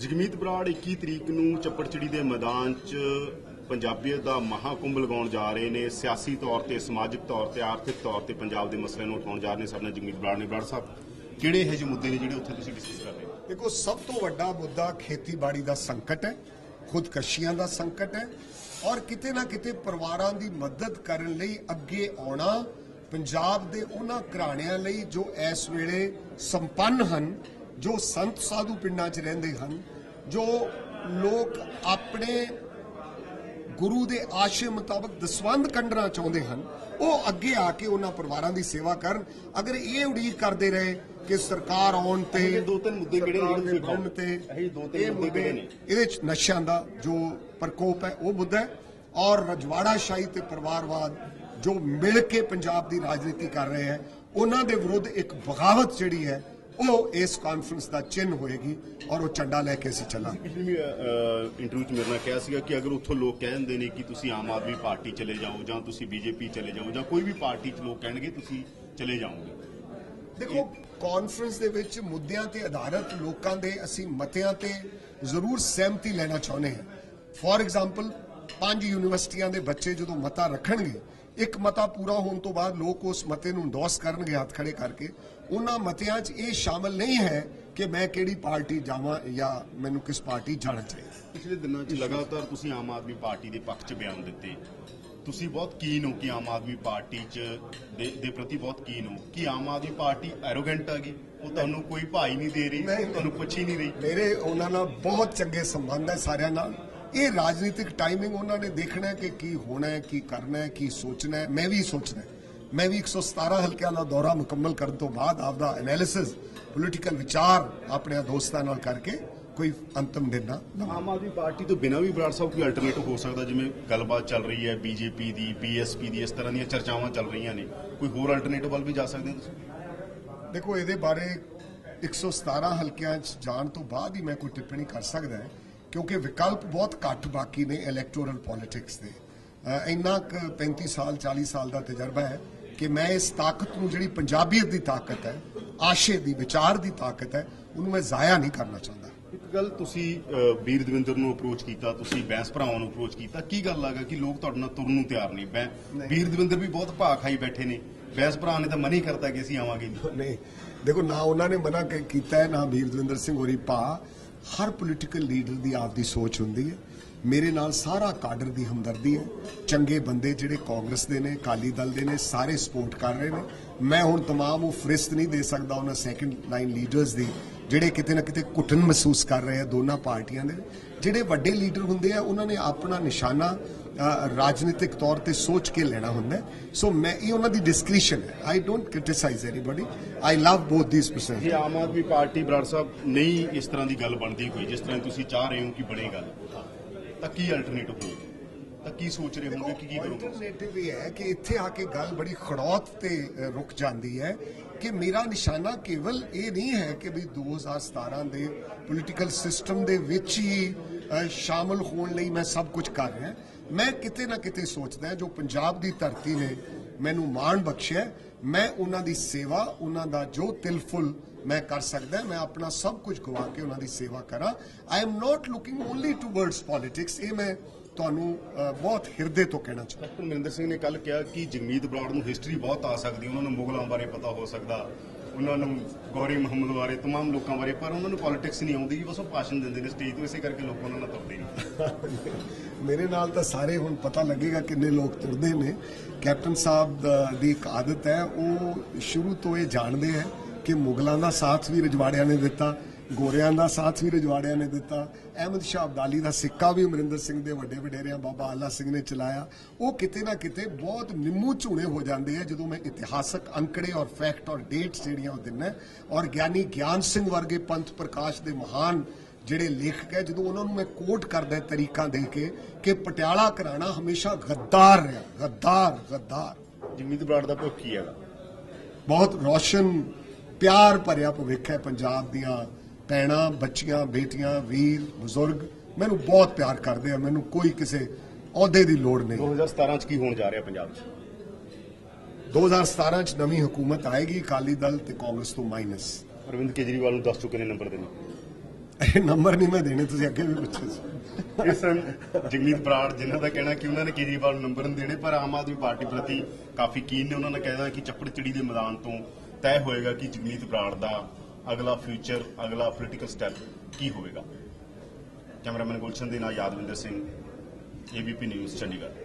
ਜਗਮੀਤ ਬਰਾੜ 21 ਤਰੀਕ ਨੂੰ ਚੱਪੜਚਿੜੀ ਦੇ ਮੈਦਾਨ 'ਚ ਪੰਜਾਬੀਅਤ ਦਾ ਮਹਾਕੁੰਭ ਲਗਾਉਣ ਜਾ ਰਹੇ ਨੇ। ਸਿਆਸੀ ਤੌਰ ਤੇ, ਸਮਾਜਿਕ ਤੌਰ ਤੇ, ਆਰਥਿਕ ਤੌਰ ਤੇ ਪੰਜਾਬ ਦੇ ਮਸਲਿਆਂ ਨੂੰ ਉਠਾਉਣ ਜਾ ਰਹੇ ਨੇ ਸਾਡੇ ਨਾਲ ਜਗਮੀਤ ਬਰਾੜ ਨੇ। ਬਰਾੜ ਸਾਹਿਬ, ਕਿਹੜੇ ਇਹ ਜਿਹੇ ਮੁੱਦੇ ਨੇ ਜਿਹੜੇ ਉੱਥੇ ਤੁਸੀਂ ਡਿਸਕਸ ਕਰ ਰਹੇ ਹੋ? ਦੇਖੋ, ਸਭ ਤੋਂ ਵੱਡਾ ਮੁੱਦਾ ਖੇਤੀਬਾੜੀ ਦਾ ਸੰਕਟ ਹੈ, ਖੁਦਕਸ਼ੀਆਂ ਦਾ ਸੰਕਟ ਹੈ ਔਰ ਕਿਤੇ ਨਾ ਕਿਤੇ ਪਰਿਵਾਰਾਂ ਦੀ ਮਦਦ ਕਰਨ ਲਈ ਅੱਗੇ ਆਉਣਾ, ਪੰਜਾਬ ਦੇ ਉਹਨਾਂ ਘਰਾਣਿਆਂ ਲਈ ਜੋ ਇਸ ਵੇਲੇ ਸੰਪੰਨ ਹਨ ਜੋ ਸੰਤ ਸਾਧੂ ਪਿੰਡਾਂ 'ਚ ਰਹਿੰਦੇ ਹਨ ਜੋ ਲੋਕ ਆਪਣੇ ਗੁਰੂ ਦੇ ਆਸ਼ੇ ਮੁਤਾਬਕ ਦਸਵੰਦ ਕੰਡਣਾ ਚਾਹੁੰਦੇ ਹਨ ਉਹ ਅੱਗੇ ਆ ਕੇ ਉਹਨਾਂ ਪਰਿਵਾਰਾਂ ਦੀ ਸੇਵਾ ਕਰਨ। ਅਗਰ ਇਹ ਉਡੀਕ ਕਰਦੇ ਰਹੇ ਕਿ ਸਰਕਾਰ ਆਉਣ ਤੇ ਦੋ ਤਿੰਨ ਮੁੱਦੇ ਕਿਹੜੇ ਨੇ ਬਣਨ ਤੇ ਇਹੀ ਦੋ ਤਿੰਨ ਮੁੱਦੇ ਕਿਹੜੇ ਨੇ? ਇਹਦੇ ਚ ਨਸ਼ਿਆਂ ਦਾ ਜੋ ਪ੍ਰਕੋਪ ਹੈ ਉਹ ਮੁੱਦਾ ਹੈ। ਔਰ ਰਜਵਾੜਾ ਸ਼ਾਹੀ ਤੇ ਪਰਿਵਾਰਵਾਦ ਜੋ ਮਿਲ ਕੇ ਪੰਜਾਬ ਦੀ ਰਾਜਨੀਤੀ ਕਰ ਰਹੇ ਹੈ ਉਹਨਾਂ ਦੇ ਵਿਰੁੱਧ ਇੱਕ ਬਗਾਵਤ ਜਿਹੜੀ ਹੈ ਉਹ ਇਸ ਕਾਨਫਰੰਸ ਦਾ ਚਿੰਨ੍ਹ ਹੋਏਗੀ ਔਰ ਉਹ ਝੰਡਾ ਲੈ ਕੇ ਅਸੀਂ ਚੱਲਾਂਗੇ। ਇੰਟਰਵਿਊ 'ਚ ਮੇਰੇ ਨਾਲ ਕਿਹਾ ਸੀਗਾ ਕਿ ਅਗਰ ਉੱਥੋਂ ਲੋਕ ਕਹਿੰਦੇ ਨੇ ਕਿ ਤੁਸੀਂ ਆਮ ਆਦਮੀ ਪਾਰਟੀ ਚਲੇ ਜਾਓ ਜਾਂ ਤੁਸੀਂ ਬੀਜੇਪੀ ਚਲੇ ਜਾਓ ਜਾਂ ਕੋਈ ਵੀ ਪਾਰਟੀ 'ਚ ਲੋਕ ਕਹਿਣਗੇ ਤੁਸੀਂ ਚਲੇ ਜਾਓਗੇ। ਦੇਖੋ ਕਾਨਫਰੰਸ ਦੇ ਵਿੱਚ ਮੁੱਦਿਆਂ ਤੇ ਆਧਾਰਿਤ ਲੋਕਾਂ ਦੇ ਅਸੀਂ ਮਤਿਆਂ ਤੇ ਜ਼ਰੂਰ ਸਹਿਮਤੀ ਲੈਣਾ ਚਾਹੁੰਦੇ ਹਾਂ। ਫੋਰ ਐਗਜ਼ਾਮਪਲ ਪੰਜ ਯੂਨੀਵਰਸਿਟੀਆਂ ਦੇ ਬੱਚੇ ਜਦੋਂ ਮਤਾ ਰੱਖਣਗੇ ਇੱਕ ਮਤਾ ਪੂਰਾ ਹੋਣ ਤੋਂ ਬਾਅਦ ਲੋਕ ਉਸ ਮਤੇ ਨੂੰ ਇੰਡੋਰਸ ਕਰਨਗੇ ਹੱਥ ਖੜੇ ਕਰਕੇ। ਉਹਨਾਂ ਮਤਿਆਂ 'ਚ ਇਹ ਸ਼ਾਮਲ ਨਹੀਂ ਹੈ ਕਿ ਮੈਂ ਕਿਹੜੀ ਪਾਰਟੀ ਜਾਵਾਂ ਜਾਂ ਮੈਨੂੰ ਕਿਸ ਪਾਰਟੀ ਜਾਣਾ ਚਾਹੀਦਾ। ਪਿਛਲੇ ਦਿਨਾਂ 'ਚ ਲਗਾਤਾਰ ਤੁਸੀਂ ਆਮ ਆਦਮੀ ਪਾਰਟੀ ਦੇ ਪੱਖ 'ਚ ਬਿਆਨ ਦਿੱਤੇ। ਤੁਸੀਂ ਬਹੁਤ ਕੀਨ ਹੋ ਕਿ ਆਮ ਆਦਮੀ ਪਾਰਟੀ 'ਚ ਦੇ, ਦੇ ਪ੍ਰਤੀ ਬਹੁਤ ਕੀਨ ਹੋ। ਕਿ ਆਮ ਆਦਮੀ ਪਾਰਟੀ ਐਰੋਗੈਂਟ ਆ ਗਈ ਉਹ ਤੁਹਾਨੂੰ ਕੋਈ ਭਾਈ ਨਹੀਂ ਦੇ ਰਹੀ ਨਹੀਂ। ਤੁਹਾਨੂੰ ਪੁੱਛ ਹੀ ਨਹੀਂ ਰਹੀ। ਮੇਰੇ ਉਹਨਾਂ ਨਾਲ ਬਹੁਤ ਚੰਗੇ ਸੰਬੰਧ ਹੈ ਸਾਰਿਆਂ ਨਾਲ। ਇਹ ਰਾਜਨੀਤਿਕ ਟਾਈਮਿੰਗ ਉਹਨਾਂ ਨੇ ਦੇਖਣਾ ਹੈ ਕਿ ਕੀ ਹੋਣਾ ਹੈ ਕੀ ਕਰਨਾ ਹੈ ਕੀ ਸੋਚਣਾ ਹੈ। ਮੈਂ ਵੀ ਸੋਚਣਾ ਮੈਂ ਵੀ 117 ਹਲਕਿਆਂ ਦਾ ਦੌਰਾ ਮੁਕੰਮਲ ਕਰਨ ਤੋਂ ਬਾਅਦ ਆਪਦਾ ਐਨਾਲਿਸਿਸ ਪੋਲੀਟੀਕਲ ਵਿਚਾਰ ਆਪਣੇ ਦੋਸਤਾਂ ਨਾਲ ਕਰਕੇ ਕੋਈ ਅੰਤਮ ਨਿਰਣਾ ਲਵਾਂ। ਆਮ ਆਦਮੀ ਪਾਰਟੀ ਤੋਂ ਬਿਨਾਂ ਵੀ ਬਰਾੜ ਸਾਹਿਬ ਕੋਈ ਅਲਟਰਨੇਟਿਵ ਹੋ ਸਕਦਾ ਜਿਵੇਂ ਗੱਲਬਾਤ ਚੱਲ ਰਹੀ ਹੈ ਬੀਜੇਪੀ ਦੀ ਬੀਐਸਪੀ ਦੀ ਇਸ ਤਰ੍ਹਾਂ ਦੀਆਂ ਚਰਚਾਵਾਂ ਚੱਲ ਰਹੀਆਂ ਨੇ। ਕੋਈ ਹੋਰ ਅਲਟਰਨੇਟਿਵ ਵੱਲ ਵੀ ਜਾ ਸਕਦੇ ਹੋ ਤੁਸੀਂ? ਦੇਖੋ ਇਹਦੇ ਬਾਰੇ 117 ਹਲਕਿਆਂ 'ਚ ਜਾਣ ਤੋਂ ਬਾਅਦ ਹੀ ਮੈਂ ਕੋਈ ਟਿੱਪਣੀ ਕਰ ਸਕਦਾ ਹਾਂ। ਕਿਉਂਕਿ ਵਿਕਲਪ ਬਹੁਤ ਘੱਟ ਬਾਕੀ ਨੇ ਇਲੈਕਟੋਰਲ ਪੋਲਿਟਿਕਸ ਦੇ। ਇੰਨਾ ਕੁ 35 ਸਾਲ 40 ਸਾਲ ਦਾ ਤਜਰਬਾ ਹੈ ਕਿ ਮੈਂ ਇਸ ਤਾਕਤ ਨੂੰ ਜਿਹੜੀ ਪੰਜਾਬੀਅਤ ਦੀ ਤਾਕਤ ਹੈ ਆਸ਼ੇ ਦੀ ਵਿਚਾਰ ਦੀ ਤਾਕਤ ਹੈ ਉਹਨੂੰ ਮੈਂ ਜ਼ਾਇਆ ਨਹੀਂ ਕਰਨਾ ਚਾਹੁੰਦਾ। ਇੱਕ ਗੱਲ ਤੁਸੀਂ ਵੀਰ ਦਵਿੰਦਰ ਨੂੰ ਅਪਰੋਚ ਕੀਤਾ ਤੁਸੀਂ ਬੈਂਸ ਭਰਾਵਾਂ ਨੂੰ ਅਪਰੋਚ ਕੀਤਾ ਕੀ ਗੱਲ ਆਗਾ ਕਿ ਲੋਕ ਤੁਹਾਡੇ ਨਾਲ ਤੁਰਨ ਨੂੰ ਤਿਆਰ ਨਹੀਂ ਬੈਂ ਵੀਰ ਦਵਿੰਦਰ ਵੀ ਬਹੁਤ ਭਾਅ ਖਾਈ ਬੈਠੇ ਨੇ। ਬੈਂਸ ਭਰਾ ਨੇ ਤਾਂ ਮਨੀ ਕਰਤਾ ਕਿ ਅਸੀਂ ਆਵਾਂਗੇ ਨਹੀਂ ਦੇਖੋ ਨਾ ਉਹਨਾਂ ਨੇ ਮਨਾ ਕੀਤਾ ਹੈ ਨਾ ਵੀਰ ਦਵਿੰਦਰ ਸਿੰਘ ਹੋਰੀ ਭਾ ਹਰ ਪੋਲੀਟੀਕਲ ਲੀਡਰ ਦੀ ਆਪਦੀ ਸੋਚ ਹੁੰਦੀ ਹੈ। ਮੇਰੇ ਨਾਲ ਸਾਰਾ ਕਾਡਰ ਦੀ ਹਮਦਰਦੀ ਹੈ। ਚੰਗੇ ਬੰਦੇ ਜਿਹੜੇ ਕਾਂਗਰਸ ਦੇ ਨੇ, ਅਕਾਲੀ ਦਲ ਦੇ ਨੇ, ਸਾਰੇ ਸਪੋਰਟ ਕਰ ਰਹੇ ਨੇ। ਮੈਂ ਹੁਣ ਤਮਾਮ ਉਹ ਫਰਿਸਤ ਨਹੀਂ ਦੇ ਸਕਦਾ ਉਹਨਾਂ ਸੈਕੰਡ ਲਾਈਨ ਲੀਡਰਸ ਦੀ। ਜਿਹੜੇ ਕਿਤੇ ਨਾ ਕਿਤੇ ਘੁੱਟਣ ਮਹਿਸੂਸ ਕਰ ਰਹੇ ਆ ਦੋਨਾਂ ਪਾਰਟੀਆਂ ਦੇ। ਜਿਹੜੇ ਵੱਡੇ ਲੀਡਰ ਹੁੰਦੇ ਆ, ਉਹਨਾਂ ਨੇ ਆਪਣਾ ਨਿਸ਼ਾਨਾ ਰਾਜਨੀਤਿਕ ਤੌਰ ਤੇ ਸੋਚ ਕੇ ਲੈਣਾ ਹੁੰਦਾ ਸੋ ਮੈਂ ਇਹ ਉਹਨਾਂ ਦੀ ਡਿਸਕ੍ਰਿਸ਼ਨ ਹੈ। I don't criticize anybody I love both these person ਜੇ ਆਮ ਆਦਮੀ ਪਾਰਟੀ ਬਰਾੜ ਸਾਹਿਬ ਨਹੀਂ ਇਸ ਤਰ੍ਹਾਂ ਦੀ ਗੱਲ ਬਣਦੀ ਹੋਈ ਜਿਸ ਤਰ੍ਹਾਂ ਤੁਸੀਂ ਚਾਹ ਰਹੇ ਹੋ ਕਿ ਬਣੇ ਗੱਲ, ਤਾਂ ਕੀ ਅਲਟਰਨੇਟਿਵ ਹੋਵੇ ਤਾਂ ਕੀ ਸੋਚ ਰਹੇ ਹੋਗੇ ਕਿ ਕੀ ਕਰੋਗੇ ਆਲਟਰਨੇਟਿਵ ਇਹ ਹੈ ਕਿ ਇੱਥੇ ਆ ਕੇ ਗੱਲ ਬੜੀ ਖੜੌਤ ਤੇ ਰੁਕ ਜਾਂਦੀ ਹੈ ਕਿ ਮੇਰਾ ਨਿਸ਼ਾਨਾ ਕੇਵਲ ਇਹ ਨਹੀਂ ਹੈ ਕਿ ਵੀ 2017 ਦੇ ਪੋਲੀਟੀਕਲ ਸਿਸਟਮ ਦੇ ਵਿੱਚ ਹੀ ਸ਼ਾਮਲ ਹੋਣ ਲਈ ਮੈਂ ਸਭ ਕੁਝ ਕਰ ਰਿਹਾ ਮੈਂ ਕਿਤੇ ਨਾ ਕਿਤੇ ਸੋਚਦਾ ਜੋ ਪੰਜਾਬ ਦੀ ਧਰਤੀ ਨੇ ਮੈਨੂੰ ਮਾਣ ਬਖਸ਼ਿਆ ਮੈਂ ਉਹਨਾਂ ਦੀ ਸੇਵਾ, ਉਹਨਾਂ ਦਾ ਜੋ ਤਿਲਫੁਲ ਮੈਂ ਕਰ ਸਕਦਾ ਮੈਂ ਆਪਣਾ ਸਭ ਕੁਝ ਗਵਾ ਕੇ ਉਹਨਾਂ ਦੀ ਸੇਵਾ ਕਰਾਂ। I am not looking only towards politics ਇਹ ਮੈਂ ਤੁਹਾਨੂੰ ਅ, ਬਹੁਤ ਹਿਰਦੇ ਤੋਂ ਕਹਿਣਾ ਚਾਹੁੰਦਾ ਡਾਕਟਰ ਮਨਿੰਦਰ ਸਿੰਘ ਨੇ ਕੱਲ ਕਿਹਾ ਕਿ ਜਗਮੀਤ ਬਰਾੜ ਨੂੰ ਹਿਸਟਰੀ ਬਹੁਤ ਆ ਸਕਦੀ ਉਹਨਾਂ ਨੂੰ ਮੁਗਲਾਂ ਬਾਰੇ ਪਤਾ ਹੋ ਸਕਦਾ ਉਹਨਾਂ ਨੂੰ ਗੌਰੀ ਮੁਹੰਮਦ ਬਾਰੇ तमाम ਲੋਕਾਂ ਬਾਰੇ ਪਰ ਉਹਨਾਂ ਨੂੰ ਪੋਲਿਟਿਕਸ ਨਹੀਂ ਆਉਂਦੀ ਬਸ ਉਹ ਭਾਸ਼ਣ ਦਿੰਦੇ ਨੇ ਸਟੇਜ ਤੋਂ ਇਸੇ ਕਰਕੇ ਲੋਕ ਉਹਨਾਂ ਨਾਲ ਤੁਰਦੇ ਨਹੀਂ ਮੇਰੇ ਨਾਲ ਤਾਂ ਸਾਰੇ ਹੁਣ ਪਤਾ ਲੱਗੇਗਾ ਕਿੰਨੇ ਲੋਕ ਤੁਰਦੇ ਨੇ ਕੈਪਟਨ ਸਾਹਿਬ ਦਾ- ਦੀ ਇੱਕ ਆਦਤ ਹੈ ਉਹ ਸ਼ੁਰੂ ਤੋਂ ਇਹ ਜਾਣਦੇ ਹੈ ਕਿ ਮੁਗਲਾਂ ਦਾ ਸਾਥ ਵੀ ਰਜਵਾੜਿਆਂ ਨੇ ਦਿੱਤਾ ਗੋਰਿਆਂ ਦਾ ਸਾਥ ਵੀ ਰਜਵਾੜਿਆਂ ਨੇ ਦਿੱਤਾ। ਅਹਿਮਦ ਸ਼ਾਹ ਅਬਦਾਲੀ ਦਾ ਸਿੱਕਾ ਵੀ ਅਮਰਿੰਦਰ ਸਿੰਘ ਦੇ ਵੱਡੇ ਵਡੇਰਿਆਂ ਬਾਬਾ ਆਲਾ ਸਿੰਘ ਨੇ ਚਲਾਇਆ। ਉਹ ਕਿਤੇ ਨਾ ਕਿਤੇ ਬਹੁਤ ਨਿੰਮੂ ਝੂਣੇ ਹੋ ਜਾਂਦੇ ਆ ਜਦੋਂ ਮੈਂ ਇਤਿਹਾਸਕ ਅੰਕੜੇ ਔਰ ਫੈਕਟ ਔਰ ਡੇਟਸ ਜਿਹੜੀਆਂ ਉਹ ਦਿੰਨਾ ਔਰ ਗਿਆਨੀ ਗਿਆਨ ਸਿੰਘ ਵਰਗੇ ਪੰਥ ਪ੍ਰਕਾਸ਼ ਦੇ ਮਹਾਨ ਜਿਹੜੇ ਲੇਖਕ ਹੈ ਜਦੋਂ ਉਹਨਾਂ ਨੂੰ ਮੈਂ ਕੋਟ ਕਰਦਾ ਤਰੀਕਾ ਦੇ ਕੇ ਕਿ ਪਟਿਆਲਾ ਘਰਾਣਾ ਹਮੇਸ਼ਾ ਗੱਦਾਰ ਰਿਹਾ ਗੱਦਾਰ ਗੱਦਾਰ। ਜਗਮੀਤ ਬਰਾੜ ਦਾ ਭੁੱਖ ਕੀ ਹੈਗਾ? ਬਹੁਤ ਰੌਸ਼ਨ ਪਿਆਰ ਭਰਿਆ ਭਵਿੱਖ ਹੈ ਪੰਜਾਬ ਦੀਆਂ ਪੈਣਾ ਬੱਚੀਆਂ ਬੇਟੀਆਂ ਵੀਰ ਬਜ਼ੁਰਗ ਮੈਨੂੰ ਬਹੁਤ ਪਿਆਰ ਕਰਦੇ ਆ ਮੈਨੂੰ ਕੋਈ ਕਿਸੇ ਅਹੁਦੇ ਦੀ ਲੋੜ ਨਹੀਂ। 2017 ਚ ਕੀ ਹੋਣ ਜਾ ਰਿਹਾ ਪੰਜਾਬ ਚ? 2017 ਚ ਨਵੀਂ ਹਕੂਮਤ ਆਏਗੀ ਅਕਾਲੀ ਦਲ ਤੇ ਕਾਂਗਰਸ ਤੋਂ ਮਾਈਨਸ। ਅਰਵਿੰਦ ਕੇਜਰੀਵਾਲ ਨੂੰ ਦੱਸ ਚੁੱਕੇ ਨੇ ਨੰਬਰ ਦੇਣੇ। ਇਹ ਨੰਬਰ ਨਹੀਂ ਮੈਂ ਦੇਣੇ ਤੁਸੀਂ ਅੱਗੇ ਵੀ ਪੁੱਛੇ। ਸੀ ਇਸ ਜਗਮੀਤ ਬਰਾੜ ਜਿਨ੍ਹਾਂ ਦਾ ਕਹਿਣਾ ਕਿ ਉਹਨਾਂ ਨੇ ਕੇਜਰੀਵਾਲ ਨੂੰ ਨੰਬਰ ਨਹੀਂ ਦੇਣੇ ਪਰ ਆਮ ਆਦਮੀ ਪਾਰਟੀ ਪ੍ਰਤੀ ਕਾਫੀ ਕੀਨ ਨੇ। ਉਹਨਾਂ ਨੇ ਕਹਿਣਾ ਕਿ ਚੱਪੜ ਚਿੜੀ ਦੇ ਮੈਦਾਨ ਤੋਂ ਤੈਅ ਹੋਏਗਾ ਕਿ ਜਗਮੀਤ ਬਰਾੜ ਦਾ ਅਗਲਾ ਫਿਊਚਰ ਅਗਲਾ ਪੋਲੀਟੀਕਲ ਸਟੈਪ ਕੀ ਹੋਵੇਗਾ? ਕੈਮਰਾਮੈਨ ਗੁਲਸ਼ਨ ਦੇ ਨਾਲ ਯਾਦਵਿੰਦਰ ਸਿੰਘ ਏਬੀਪੀ ਨਿਊਜ਼ ਚੰਡੀਗੜ੍ਹ।